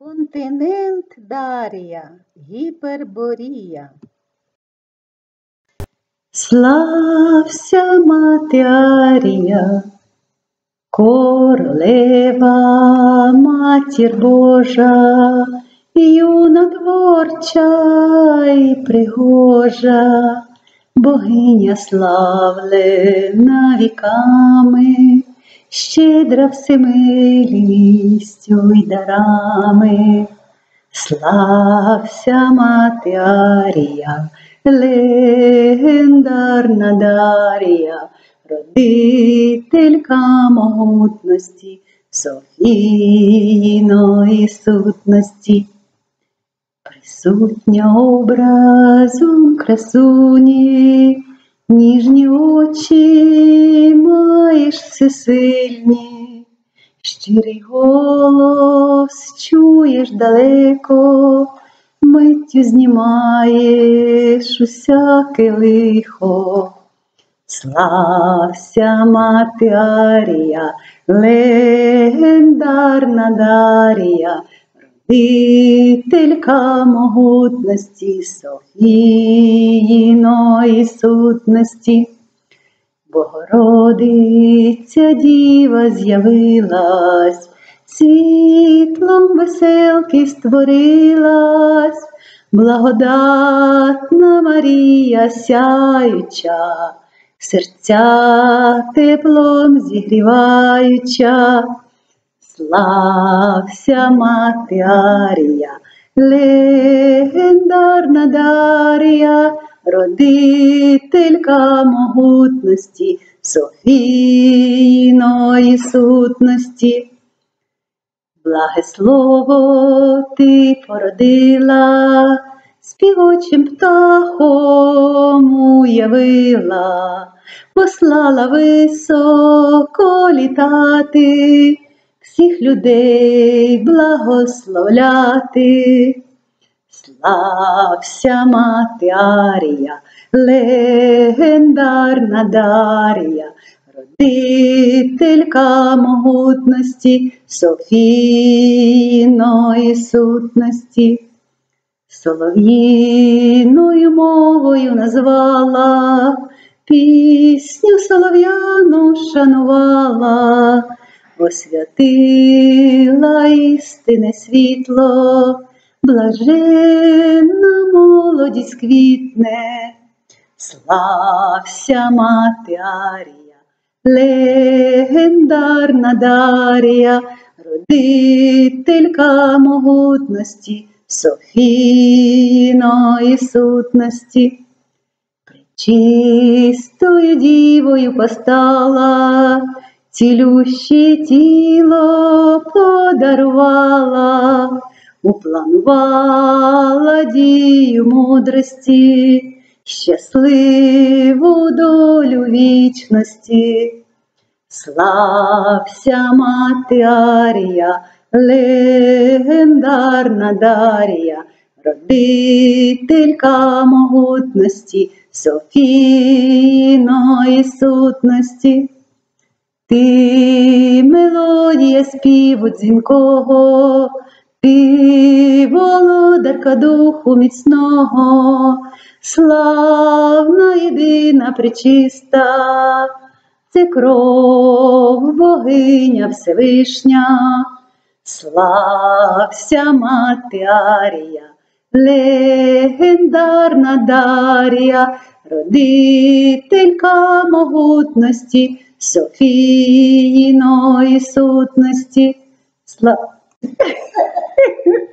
Континент Дарія, Гіперборія. Слався мати Арія, королева, матір Божа, юна творча і пригожа, богиня славлена віками, щедра всемилістю й дарами. Слався мати Арія, легендарна Дарія, родителька могутності, Софійної сутності. Присутня образом красуні, ніжні очі маєш всесильні, щирий голос чуєш далеко, миттю знімаєш усяке лихо. Слався мати Арія, легендарна Дарія, родителька могутності Софіїної сутності. Богородиця діва з'явилась, світлом веселки створилась, благодатна Марія сяюча, серця теплом зігріваюча, слався мати Арія, легендарна Дарія, родителька могутності, Софійної сутності. Благе слово ти породила, співочим птахом уявила, послала високо літати, всіх людей благословляти. Слався мати Арія, легендарна Дарія, родителька могутності, Софійної сутності. Солов'їною мовою назвала, пісню солов'яну шанувала, освятила істине світло, блаженна молодість квітне, слався мати Арія, легендарна Дарія, родителька могутності, Софійної сутності. Пречистою дівою постала, цілюще тіло подарувала, упланувала дію мудрості, щасливу долю вічності. Слався мати Арія, легендарна Дарія, родителька могутності, Софійної сутності. Ти мелодія співу дзвінкого, ти володарка духу міцного, славна єдина пречиста, це кров богиня Всевишня, слався мати Арія, легендарна Дар'я, родителька могутності, Софійної сутності. Слава